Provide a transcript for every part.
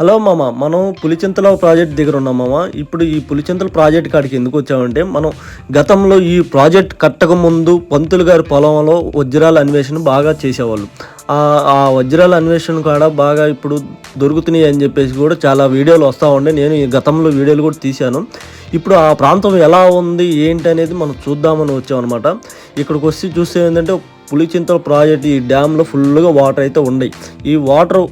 Hello మామ మనం Pulichintala project దగ్గర ఉన్నాం మామ. ఇప్పుడు ఈ పులిచింతల ప్రాజెక్ట్ కాడికి ఎందుకు వచ్చామంటే మనం గతంలో ఈ ప్రాజెక్ట్ కట్టకముందు పంతులు గారి పొలంలో వజ్రాల అన్వేషణ బాగా చేసేవాళ్ళు. ఆ వజ్రాల అన్వేషణ కాడ బాగా ఇప్పుడు దొరుకుతున్నాయి అని చెప్పేసి కూడా చాలా వీడియోలు వస్తూ ఉండే. నేను ఈ గతంలో వీడియోలు కూడా తీశాను. ఇప్పుడు ఆ ప్రాంతం ఎలా ఉంది ఏంటి అనేది మనం చూద్దామని వచ్చామన్నమాట. ఇక్కడికి వచ్చి చూస్తే ఏంటంటే పులిచింతల ప్రాజెక్ట్ ఈ డ్యామ్లో ఫుల్గా వాటర్ అయితే ఉన్నాయి ఈ వాటర్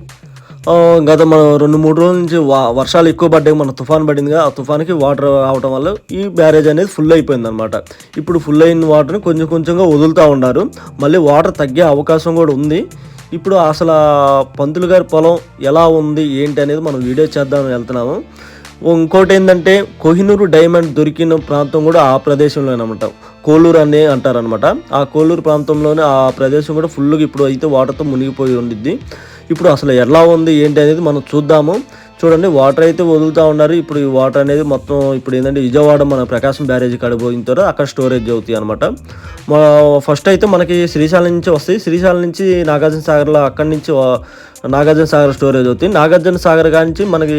గత మనం రెండు మూడు రోజుల నుంచి వర్షాలు ఎక్కువ పడ్డాయి మన తుఫాన్ పడిందిగా ఆ తుఫాన్కి వాటర్ రావడం వల్ల ఈ బ్యారేజ్ అనేది ఫుల్ అయిపోయింది అనమాట ఇప్పుడు ఫుల్ అయిన వాటర్ని కొంచెం కొంచెంగా వదులుతూ ఉన్నారు. మళ్ళీ వాటర్ తగ్గే అవకాశం కూడా ఉంది. ఇప్పుడు అసలు పంతులు గారి పొలం ఎలా ఉంది ఏంటి అనేది మనం వీడియో చేద్దామని వెళ్తున్నాము. ఇంకోటి ఏంటంటే కోహినూరు డైమండ్ దొరికిన ప్రాంతం కూడా ఆ ప్రదేశంలోనే అనమాట కోలూరు అని అంటారనమాట ఆ కోలూరు ప్రాంతంలోనే ఆ ప్రదేశం కూడా ఫుల్గా ఇప్పుడు అయితే వాటర్తో మునిగిపోయి ఉండిద్ది. ఇప్పుడు అసలు ఎలా ఉంది ఏంటి అనేది మనం చూద్దాము. చూడండి వాటర్ అయితే వదులుతూ ఉన్నారు. ఇప్పుడు ఈ వాటర్ అనేది మొత్తం ఇప్పుడు ఏంటంటే విజయవాడ మన ప్రకాశం బ్యారేజ్ కాడ పోయిన తర్వాత అక్కడ స్టోరేజ్ అవుతాయి అనమాట ఫస్ట్ అయితే మనకి శ్రీశైలం నుంచి వస్తాయి. శ్రీశైలం నుంచి నాగార్జున సాగర్లో అక్కడి నుంచి నాగార్జున సాగర్ స్టోరేజ్ అవుతుంది నాగార్జున సాగర్ నుంచి మనకి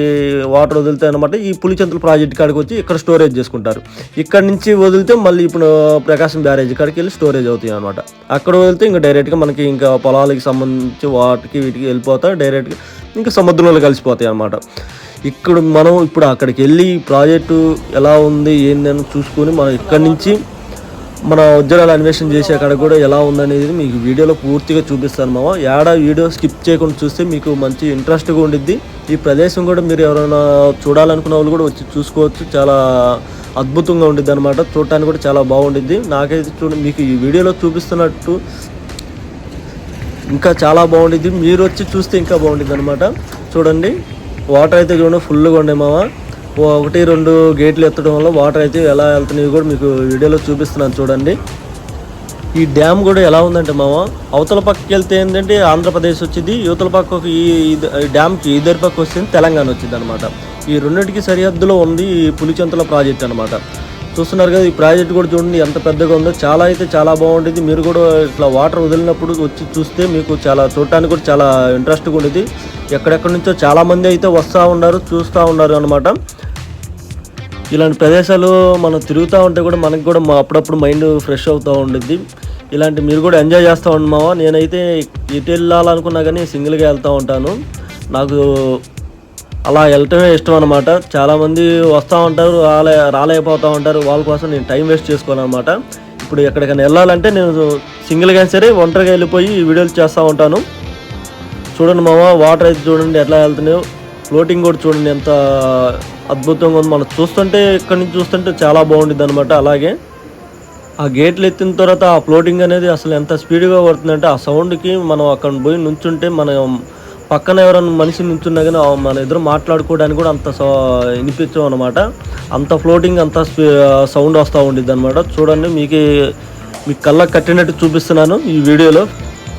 వాటర్ వదులుతాయి అనమాట ఈ పులిచెంతల ప్రాజెక్ట్ కాడికి వచ్చి ఇక్కడ స్టోరేజ్ చేసుకుంటారు. ఇక్కడ నుంచి వదిలితే మళ్ళీ ఇప్పుడు ప్రకాశం బ్యారేజ్ కాడికి వెళ్ళి స్టోరేజ్ అవుతాయి అనమాట అక్కడ వదిలితే ఇంకా డైరెక్ట్గా మనకి ఇంకా పొలాలకి సంబంధించి వాటికి వీటికి వెళ్ళిపోతా డైరెక్ట్గా ఇంకా సముద్రంలో కలిసిపోతాయి అనమాట ఇక్కడ మనం ఇప్పుడు అక్కడికి వెళ్ళి ప్రాజెక్టు ఎలా ఉంది ఏందని చూసుకొని మనం ఇక్కడి నుంచి మన వజ్రాలు అన్వేషణ చేసి అక్కడ కూడా ఎలా ఉందనేది మీకు వీడియోలో పూర్తిగా చూపిస్తాను మామ. ఏడా వీడియో స్కిప్ చేయకుండా చూస్తే మీకు మంచి ఇంట్రెస్ట్గా ఉండిద్ది. ఈ ప్రదేశం కూడా మీరు ఎవరైనా చూడాలనుకున్న వాళ్ళు కూడా వచ్చి చూసుకోవచ్చు. చాలా అద్భుతంగా ఉండిద్ది అనమాట చూడటానికి కూడా చాలా బాగుండిద్ది. నాకైతే చూడండి మీకు ఈ వీడియోలో చూపిస్తున్నట్టు ఇంకా చాలా బాగుండిద్ది. మీరు వచ్చి చూస్తే ఇంకా బాగుండిద్ది అనమాట చూడండి వాటర్ అయితే చూడండి ఫుల్గా ఉండే మామ ఒకటి రెండు గేట్లు ఎత్తడం వల్ల వాటర్ అయితే ఎలా వెళ్తున్నాయో కూడా మీకు వీడియోలో చూపిస్తున్నాను చూడండి. ఈ డ్యామ్ కూడా ఎలా ఉందంటే మామ అవతల పక్కకి వెళ్తే ఏంటంటే ఆంధ్రప్రదేశ్ వచ్చింది యువతల పక్కకు ఈ ఈ డ్యామ్కి ఇద్దరి పక్క వస్తుంది తెలంగాణ వచ్చింది అనమాట ఈ రెండింటికి సరిహద్దులో ఉంది ఈ పులిచెంతల ప్రాజెక్ట్ అనమాట చూస్తున్నారు కదా ఈ ప్రాజెక్ట్ కూడా చూడండి ఎంత పెద్దగా ఉందో. చాలా అయితే చాలా బాగుంటుంది. మీరు కూడా ఇట్లా వాటర్ వదిలినప్పుడు వచ్చి చూస్తే మీకు చాలా చూడటానికి కూడా చాలా ఇంట్రెస్ట్గా ఉండేది. ఎక్కడెక్కడి నుంచో చాలామంది అయితే వస్తూ ఉన్నారు చూస్తూ ఉన్నారు అనమాట ఇలాంటి ప్రదేశాలు మనం తిరుగుతూ ఉంటే కూడా మనకి కూడా అప్పుడప్పుడు మైండ్ ఫ్రెష్ అవుతూ ఉండిద్ది. ఇలాంటి మీరు కూడా ఎంజాయ్ చేస్తూ ఉండమావా నేనైతే ఎటు వెళ్ళాలనుకున్నా కానీ సింగిల్గా వెళ్తూ ఉంటాను. నాకు అలా వెళ్ళటమే ఇష్టం అనమాట చాలామంది వస్తూ ఉంటారు రాలే రాలేకపోతూ ఉంటారు. వాళ్ళ కోసం నేను టైం వేస్ట్ చేసుకోను అనమాట ఇప్పుడు ఎక్కడికైనా వెళ్ళాలంటే నేను సింగిల్గా అయినా సరే ఒంటరిగా వెళ్ళిపోయి వీడియోలు చేస్తూ ఉంటాను. చూడండి మామ వాటర్ అయితే చూడండి ఎట్లా వెళ్తున్నాయో. ఫ్లోటింగ్ కూడా చూడండి ఎంత అద్భుతంగా ఉంది. మనం చూస్తుంటే ఇక్కడ నుంచి చూస్తుంటే చాలా బాగుంటుంది అనమాట అలాగే. ఆ గేట్లు ఎత్తిన తర్వాత ఆ ఫ్లోటింగ్ అనేది అసలు ఎంత స్పీడ్గా పడుతుందంటే ఆ సౌండ్కి మనం అక్కడ పోయి నుంచుంటే మనం పక్కన ఎవరైనా మనిషి నించున్నా కానీ మన ఇద్దరు మాట్లాడుకోవడానికి కూడా అంత సో వినిపించం అనమాట అంత ఫ్లోటింగ్ అంత సౌండ్ వస్తూ ఉండిద్ది అనమాట చూడండి మీకు మీ కళ్ళకు కట్టినట్టు చూపిస్తున్నాను ఈ వీడియోలో.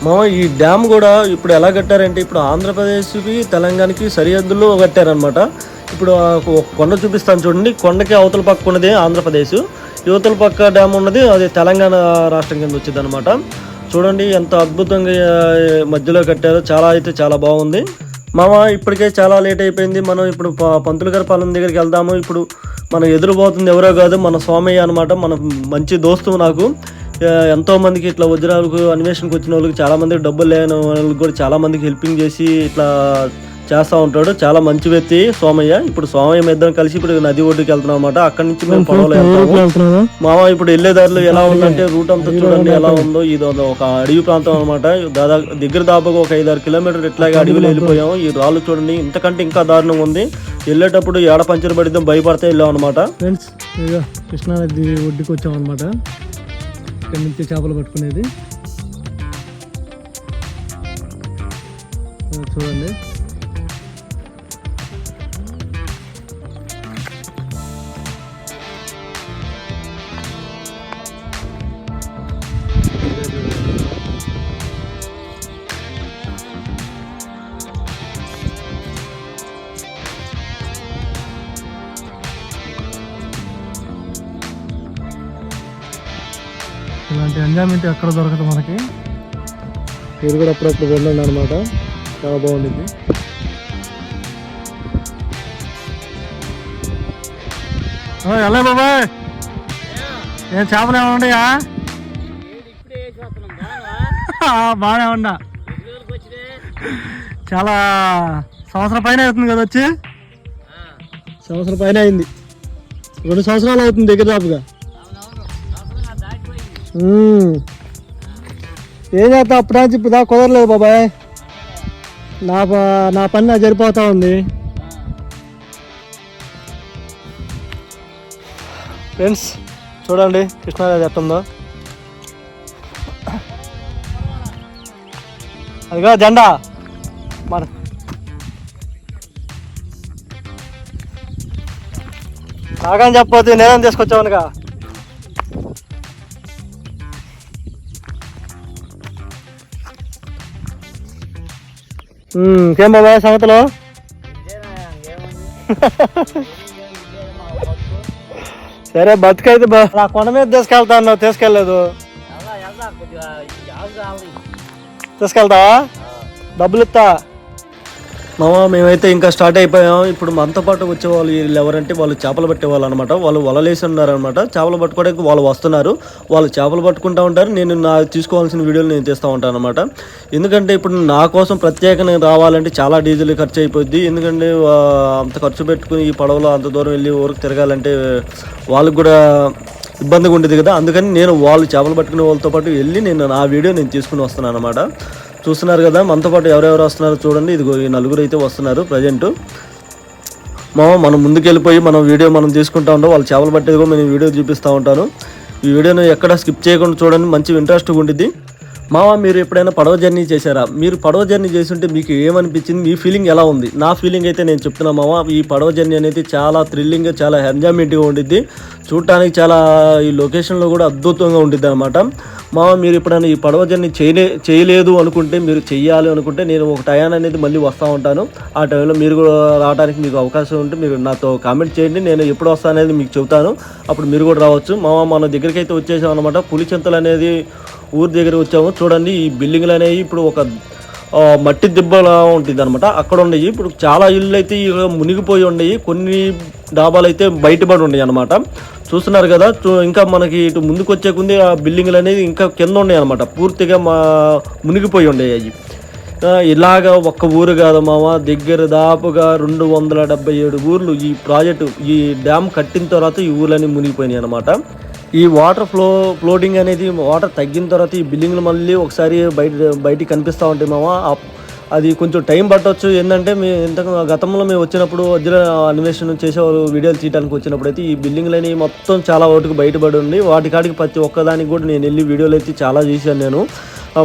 మామ ఈ డ్యామ్ కూడా ఇప్పుడు ఎలా కట్టారంటే ఇప్పుడు ఆంధ్రప్రదేశ్కి తెలంగాణకి సరిహద్దులో కట్టారనమాట ఇప్పుడు ఒక కొండ చూపిస్తాను చూడండి. కొండకి అవతల పక్క ఉన్నది ఆంధ్రప్రదేశ్. యువతల పక్క డ్యామ్ ఉన్నది అది తెలంగాణ రాష్ట్రం కింద వచ్చింది అనమాట చూడండి ఎంత అద్భుతంగా మధ్యలో కట్టారో. చాలా అయితే చాలా బాగుంది. మామ ఇప్పటికే చాలా లేట్ అయిపోయింది. మనం ఇప్పుడు ప- పంతులు గారి పాలెం దగ్గరికి వెళ్దాము. ఇప్పుడు మనం ఎదురుపోతుంది ఎవరో కాదు మన స్వామయ్య అనమాట మన మంచి దోస్తు నాకు. ఎంతోమందికి ఇట్లా వజ్రాలకు అన్వేషణకు వచ్చిన వాళ్ళకి చాలామందికి డబ్బులు లేని వాళ్ళకి కూడా చాలామందికి హెల్పింగ్ చేసి ఇట్లా చేస్తూ ఉంటాడు. చాలా మంచి వ్యక్తి సోమయ్య. ఇప్పుడు సోమయ్య ఇద్దరం కలిసి ఇప్పుడు నది ఒడ్డుకి వెళ్తున్నాం అనమాట అక్కడి నుంచి మేము పొలంలో వెళ్తాము. మామ ఇప్పుడు వెళ్ళే దారిలో ఎలా ఉందంటే రూట్ అంతా చూడండి ఎలా ఉందో. ఇది ఒక అడవి ప్రాంతం అనమాట దాదాపు దగ్గర దాపుగా ఒక ఐదారు కిలోమీటర్ ఇట్లాగే అడవిలో వెళ్ళిపోయాము. ఈ రాళ్ళు చూడండి. ఇంతకంటే ఇంకా దారుణం ఉంది. వెళ్ళేటప్పుడు ఏడ పంచర్ పడిద్దాం భయపడితే వెళ్ళాం అనమాట ఫ్రెండ్స్ కృష్ణానది ఒడ్డుకి వచ్చాం అనమాట ఇక్కడ నుంచి చేపలు పట్టుకునేది. చూడండి. ఎంజాయ్మెంట్ ఎక్కడ దొరకదు మనకి. మీరు కూడా అప్పుడప్పుడు వెళ్ళండి అనమాట చాలా బాగుండింది ఎలా బాబాయ్? ఏం చేపలు ఏమైనా ఉన్నాయా? బాగా ఉన్నా. చాలా సంవత్సరం పైన అవుతుంది కదా వచ్చి? సంవత్సరం పైన అయింది. రెండు సంవత్సరాలు అవుతుంది దగ్గర దాపుగా. ఏం చేస్తా నుంచి ఇప్పుడు దాకా కుదరలేదు బాబాయ్. నా ప- నా పని నాకు సరిపోతా ఉంది. ఫ్రెండ్స్ చూడండి కృష్ణారాజు ఎట్టుందో అదిగో జెండా. మన నాకని చెప్పొద్దు నేనేం తీసుకొచ్చావునుగా. ఇంకేం బాబాయ్ సంగతిలో? సరే బతుకైతే బా. నా కొండ మీద తీసుకెళ్తాను తీసుకెళ్ళలేదు. తీసుకెళ్తావా? డబ్బులు ఇస్తా. మామ మేమైతే ఇంకా స్టార్ట్ అయిపోయాం. ఇప్పుడు మనతో పాటు వచ్చే వాళ్ళు వీళ్ళు ఎవరంటే వాళ్ళు చేపలు పట్టేవాళ్ళు అనమాట వాళ్ళు వలలేసి ఉన్నారనమాట చేపలు పట్టుకోవడానికి వాళ్ళు వస్తున్నారు. వాళ్ళు చేపలు పట్టుకుంటా ఉంటారు. నేను నా తీసుకోవాల్సిన వీడియోలు నేను తీస్తూ ఉంటాను అనమాట ఎందుకంటే ఇప్పుడు నా కోసం ప్రత్యేకంగా రావాలంటే చాలా డీజిల్ ఖర్చు అయిపోద్ది. ఎందుకంటే అంత ఖర్చు పెట్టుకుని ఈ పడవలో అంత దూరం వెళ్ళి ఊరికి తిరగాలంటే వాళ్ళకి కూడా ఇబ్బందిగా ఉండేది కదా. అందుకని నేను వాళ్ళు చేపలు పట్టుకునే వాళ్ళతో పాటు వెళ్ళి నేను నా వీడియో నేను తీసుకుని వస్తున్నాను అనమాట చూస్తున్నారు కదా మనతో పాటు ఎవరెవరు వస్తున్నారో చూడండి. ఇదిగో ఈ నలుగురు అయితే వస్తున్నారు ప్రజెంట్. మామ మనం ముందుకెళ్ళిపోయి మనం వీడియో మనం తీసుకుంటా ఉంటాం. వాళ్ళు చేపలు పట్టేది కూడా నేను వీడియో చూపిస్తూ ఉంటాను. ఈ వీడియోను ఎక్కడ స్కిప్ చేయకుండా చూడండి. మంచి ఇంట్రెస్ట్గా ఉండిద్ది. మామ మీరు ఎప్పుడైనా పడవ జర్నీ చేశారా? మీరు పడవ జర్నీ చేస్తుంటే మీకు ఏమనిపించింది? మీ ఫీలింగ్ ఎలా ఉంది? నా ఫీలింగ్ అయితే నేను చెప్తున్నా మామ ఈ పడవ జర్నీ అనేది చాలా థ్రిల్లింగ్ చాలా ఎంజాయ్మెంట్గా ఉండిద్ది. చూడటానికి చాలా ఈ లొకేషన్లో కూడా అద్భుతంగా ఉండిద్ది అనమాట మామ మీరు ఎప్పుడైనా ఈ పడవ జర్నీ చేయలే చేయలేదు అనుకుంటే మీరు చేయాలి అనుకుంటే నేను ఒక టయాన్ అనేది మళ్ళీ వస్తూ ఉంటాను. ఆ టైంలో మీరు కూడా రావడానికి మీకు అవకాశం ఉంటే మీరు నాతో కామెంట్ చేయండి. నేను ఎప్పుడు వస్తాను అనేది మీకు చెబుతాను. అప్పుడు మీరు కూడా రావచ్చు. మామ మన దగ్గరికి అయితే వచ్చేసాం అనమాట పులిచింతలు అనేది ఊరి దగ్గర వచ్చాము. చూడండి ఈ బిల్డింగ్లు అనేవి ఇప్పుడు ఒక మట్టి దిబ్బలా ఉంటుంది అనమాట అక్కడ ఉండేవి ఇప్పుడు చాలా ఇళ్ళు అయితే మునిగిపోయి ఉండేవి కొన్ని డాబాలు అయితే బయటపడి ఉన్నాయి అనమాట చూస్తున్నారు కదా చూ- ఇంకా మనకి ఇటు ముందుకు వచ్చే కొంది ఆ బిల్డింగ్లు అనేది ఇంకా కింద ఉన్నాయి అనమాట పూర్తిగా మా మునిగిపోయి ఉండేవి అవి. ఇలాగ ఒక్క ఊరు కాదు మామ. దగ్గర దాపుగా రెండు వందల డెబ్బై ఏడు ఊర్లు ఈ ప్రాజెక్టు ఈ డ్యామ్ కట్టిన తర్వాత ఈ ఊర్లన్నీ మునిగిపోయినాయి అనమాట ఈ వాటర్ ఫ్లో ఫ్లోటింగ్ అనేది వాటర్ తగ్గిన తర్వాత ఈ బిల్డింగ్లు మళ్ళీ ఒకసారి బయట బయటికి కనిపిస్తూ ఉంటాయి మామ అది కొంచెం టైం పట్టవచ్చు ఏంటంటే మీ ఇంత గతంలో మేము వచ్చినప్పుడు వజ్ర అన్వేషణ చేసేవారు వీడియోలు తీయడానికి వచ్చినప్పుడు అయితే ఈ బిల్డింగ్లు అనేవి మొత్తం చాలా వరకు బయటపడి ఉంది వాటి కాడికి ప్రతి ఒక్కదానికి కూడా నేను వెళ్ళి వీడియోలు అయితే చాలా చూశాను నేను.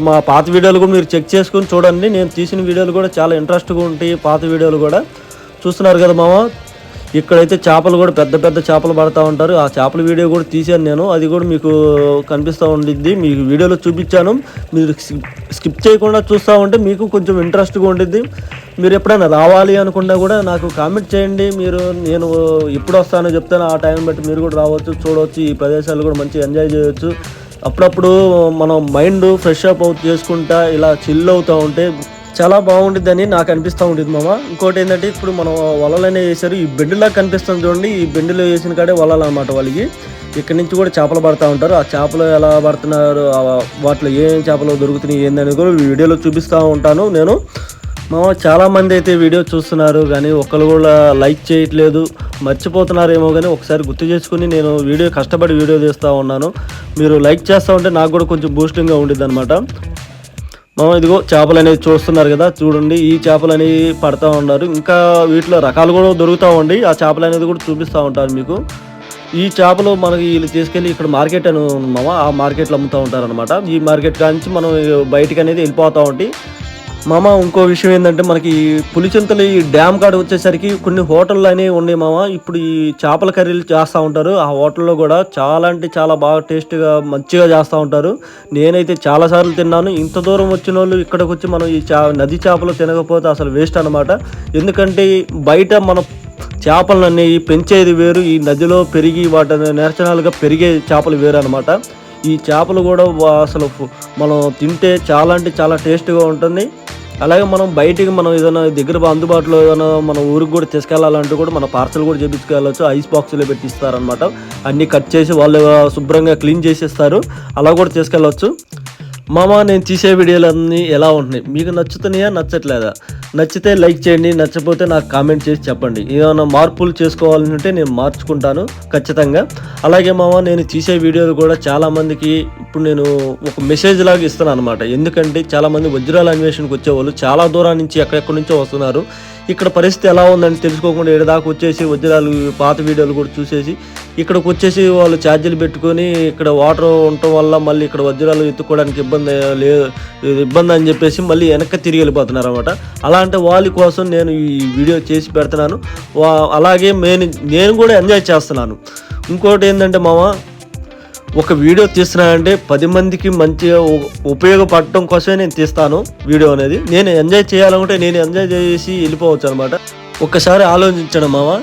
మా పాత వీడియోలు కూడా మీరు చెక్ చేసుకొని చూడండి. నేను తీసిన వీడియోలు కూడా చాలా ఇంట్రెస్ట్గా ఉంటాయి పాత వీడియోలు కూడా. చూస్తున్నారు కదా మామ ఇక్కడైతే చేపలు కూడా పెద్ద పెద్ద చేపలు పడతా ఉంటారు. ఆ చేపల వీడియో కూడా తీశాను నేను. అది కూడా మీకు కనిపిస్తూ ఉండిద్ది. మీకు వీడియోలో చూపించాను. మీరు స్కిప్- చేయకుండా చూస్తూ ఉంటే మీకు కొంచెం ఇంట్రెస్ట్గా ఉండిద్ది. మీరు ఎప్పుడైనా రావాలి అనుకున్నా కూడా నాకు కామెంట్ చేయండి. మీరు నేను ఎప్పుడు వస్తానో చెప్తాను. ఆ టైం బట్టి మీరు కూడా రావచ్చు చూడవచ్చు. ఈ ప్రదేశాలు కూడా మంచిగా ఎంజాయ్ చేయవచ్చు అప్పుడప్పుడు మనం మైండ్ ఫ్రెష్ అప్ అవుట్ చేసుకుంటా ఇలా చిల్ అవుతూ ఉంటే చాలా బాగుంటుందని నాకు అనిపిస్తూ ఉంటుంది మామ. ఇంకోటి ఏంటంటే ఇప్పుడు మనం వలలనే వేసారు ఈ బెండులా కనిపిస్తుంది చూడండి. ఈ బెండులో వేసిన కాడే వలలు అనమాట వాళ్ళకి. ఇక్కడ నుంచి కూడా చేపలు పడతా ఉంటారు. ఆ చేపలు ఎలా పడుతున్నారు? వాటిలో ఏం చేపలు దొరుకుతున్నాయి? ఏందని కూడా వీడియోలో చూపిస్తూ ఉంటాను నేను. మామ చాలా మంది అయితే వీడియో చూస్తున్నారు కానీ ఒక్కరు కూడా లైక్ చేయట్లేదు. మర్చిపోతున్నారేమో కానీ ఒకసారి గుర్తు చేసుకుని నేను వీడియో కష్టపడి వీడియో తీస్తూ ఉన్నాను. మీరు లైక్ చేస్తూ ఉంటే నాకు కూడా కొంచెం బూస్టింగ్గా ఉండిద్ది అనమాట మనం ఇదిగో చేపలు అనేది చూస్తున్నారు కదా చూడండి ఈ చేపలు అనేవి పడతా ఉన్నారు. ఇంకా వీటిలో రకాలు కూడా దొరుకుతూ ఉండి ఆ చేపలు అనేది కూడా చూపిస్తూ ఉంటారు మీకు. ఈ చేపలు మనకి వీళ్ళు తీసుకెళ్ళి ఇక్కడ మార్కెట్ అని ఉంది ఆ మార్కెట్లో అమ్ముతూ ఉంటారనమాట ఈ మార్కెట్ కాంచి మనం బయటకు అనేది వెళ్ళిపోతూ ఉంటాయి మామ ఇంకో విషయం ఏంటంటే మనకి పులిచింతలు ఈ డ్యామ్ కాడ వచ్చేసరికి కొన్ని హోటళ్ళు అనేవి ఉన్నాయి మామ. ఇప్పుడు ఈ చేపల కర్రీలు చేస్తూ ఉంటారు. ఆ హోటల్లో కూడా చాలా అంటే చాలా బాగా టేస్ట్గా మంచిగా చేస్తూ ఉంటారు. నేనైతే చాలా సార్లు తిన్నాను. ఇంత దూరం వచ్చిన వాళ్ళు ఇక్కడికి వచ్చి మనం ఈ చా నది చేపలు తినకపోతే అసలు వేస్ట్ అనమాట ఎందుకంటే బయట మన చేపలను అనేవి పెంచేది వేరు. ఈ నదిలో పెరిగి వాటిని నేర్చనాలుగా పెరిగే చేపలు వేరు అనమాట ఈ చేపలు కూడా అసలు మనం తింటే చాలా అంటే చాలా టేస్ట్గా ఉంటుంది. అలాగే మనం బయటికి మనం ఏదైనా దగ్గర అందుబాటులో ఏదైనా మన ఊరికి కూడా తీసుకెళ్ళాలంటే కూడా మన పార్సల్ కూడా చేపించుకెళ్ళచ్చు ఐస్ బాక్స్లో పెట్టిస్తారనమాట అన్నీ కట్ చేసి వాళ్ళు శుభ్రంగా క్లీన్ చేసేస్తారు. అలా కూడా తీసుకెళ్ళవచ్చు మామ నేను తీసే వీడియోలన్నీ ఎలా ఉంటున్నాయి? మీకు నచ్చుతున్నాయా నచ్చట్లేదా? నచ్చితే లైక్ చేయండి నచ్చకపోతే నాకు కామెంట్ చేసి చెప్పండి. ఏమైనా మార్పులు చేసుకోవాలంటే నేను మార్చుకుంటాను ఖచ్చితంగా. అలాగే మామ నేను తీసే వీడియోలు కూడా చాలామందికి ఇప్పుడు నేను ఒక మెసేజ్ లాగా ఇస్తున్నాను అనమాట ఎందుకంటే చాలామంది వజ్రాల అన్వేషణకు వచ్చేవాళ్ళు చాలా దూరం నుంచి ఎక్కడెక్కడి నుంచో వస్తున్నారు. ఇక్కడ పరిస్థితి ఎలా ఉందని తెలుసుకోకుండా ఏడు వచ్చేసి వజ్రాలు పాత వీడియోలు కూడా చూసేసి ఇక్కడికి వచ్చేసి వాళ్ళు ఛార్జీలు పెట్టుకొని ఇక్కడ వాటర్ ఉండటం వల్ల మళ్ళీ ఇక్కడ వజ్రాలు ఎత్తుకోవడానికి ఇబ్బంది లేదు ఇబ్బంది అని చెప్పేసి మళ్ళీ వెనక్కి తిరిగి వెళ్ళిపోతున్నారు అనమాట అలాంటి వాళ్ళ కోసం నేను ఈ వీడియో చేసి పెడుతున్నాను. వా- అలాగే నేను నేను కూడా ఎంజాయ్ చేస్తున్నాను. ఇంకోటి ఏంటంటే మామ ఒక వీడియో తీస్తున్నానంటే పది మందికి మంచిగా ఉపయోగపడటం కోసమే నేను తీస్తాను వీడియో అనేది. నేను ఎంజాయ్ చేయాలనుకుంటే నేను ఎంజాయ్ చేసి వెళ్ళిపోవచ్చు అనమాట ఒక్కసారి ఆలోచించడం మామ.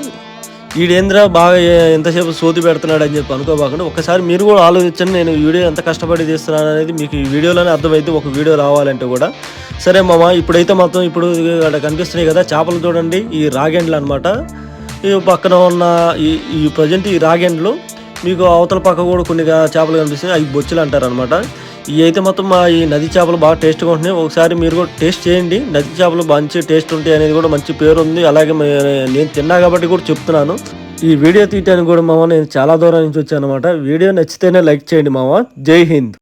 ఈడేంద్ర బాగా ఎంతసేపు సోది పెడుతున్నాడు అని చెప్పి అనుకోబాకుండా. ఒకసారి మీరు కూడా ఆలోచించండి నేను వీడియో ఎంత కష్టపడి తీస్తున్నాను అనేది మీకు ఈ వీడియోలోనే అర్థమైతే ఒక వీడియో రావాలంటే కూడా. సరే మామ ఇప్పుడైతే మొత్తం ఇప్పుడు అక్కడ కనిపిస్తున్నాయి కదా చేపలు చూడండి ఈ రాగెండ్లు అనమాట ఈ పక్కన ఉన్న ఈ ఈ ప్రజెంట్ ఈ రాగెండ్లు మీకు అవతల పక్క కూడా కొన్ని చేపలు కనిపిస్తాయి. అవి బొచ్చులు అంటారు అనమాట ఇవి అయితే మొత్తం మా ఈ నది చేపలు బాగా టేస్ట్గా ఉంటున్నాయి. ఒకసారి మీరు కూడా టేస్ట్ చేయండి. నది చేపలు మంచి టేస్ట్ ఉంటాయి అనేది కూడా మంచి పేరు ఉంది. అలాగే నేను తిన్నా కాబట్టి కూడా చెప్తున్నాను. ఈ వీడియో తీయటానికి కూడా మామ నేను చాలా దూరం నుంచి వచ్చాను అనమాట వీడియో నచ్చితేనే లైక్ చేయండి మామ జై హింద్.